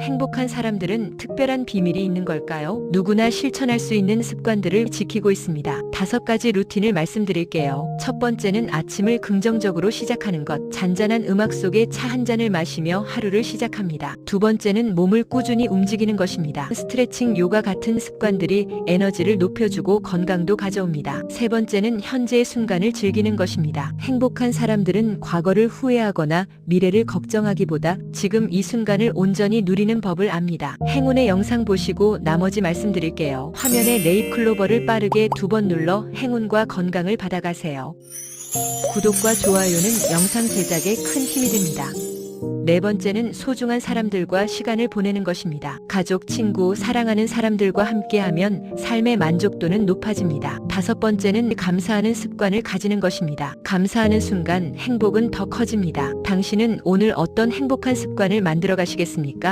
행복한 사람들은 특별한 비밀이 있는 걸까요? 누구나 실천할 수 있는 습관들을 지키고 있습니다. 다섯 가지 루틴을 말씀드릴게요. 첫 번째는 아침을 긍정적으로 시작하는 것. 잔잔한 음악 속에 차 한 잔을 마시며 하루를 시작합니다. 두 번째는 몸을 꾸준히 움직이는 것입니다. 스트레칭, 요가 같은 습관들이 에너지를 높여주고 건강도 가져옵니다. 세 번째는 현재의 순간을 즐기는 것입니다. 행복한 사람들은 과거를 후회하거나 미래를 걱정하기보다 지금 이 순간을 온전히 누리는 법을 압니다. 행운의 영상 보시고 나머지 말씀드릴게요. 화면에 네잎 클로버를 빠르게 두번 눌러 행운과 건강을 받아가세요. 구독과 좋아요는 영상 제작에 큰 힘이 됩니다. 네 번째는 소중한 사람들과 시간을 보내는 것입니다. 가족, 친구, 사랑하는 사람들과 함께하면 삶의 만족도는 높아집니다. 다섯 번째는 감사하는 습관을 가지는 것입니다. 감사하는 순간 행복은 더 커집니다. 당신은 오늘 어떤 행복한 습관을 만들어 가시겠습니까?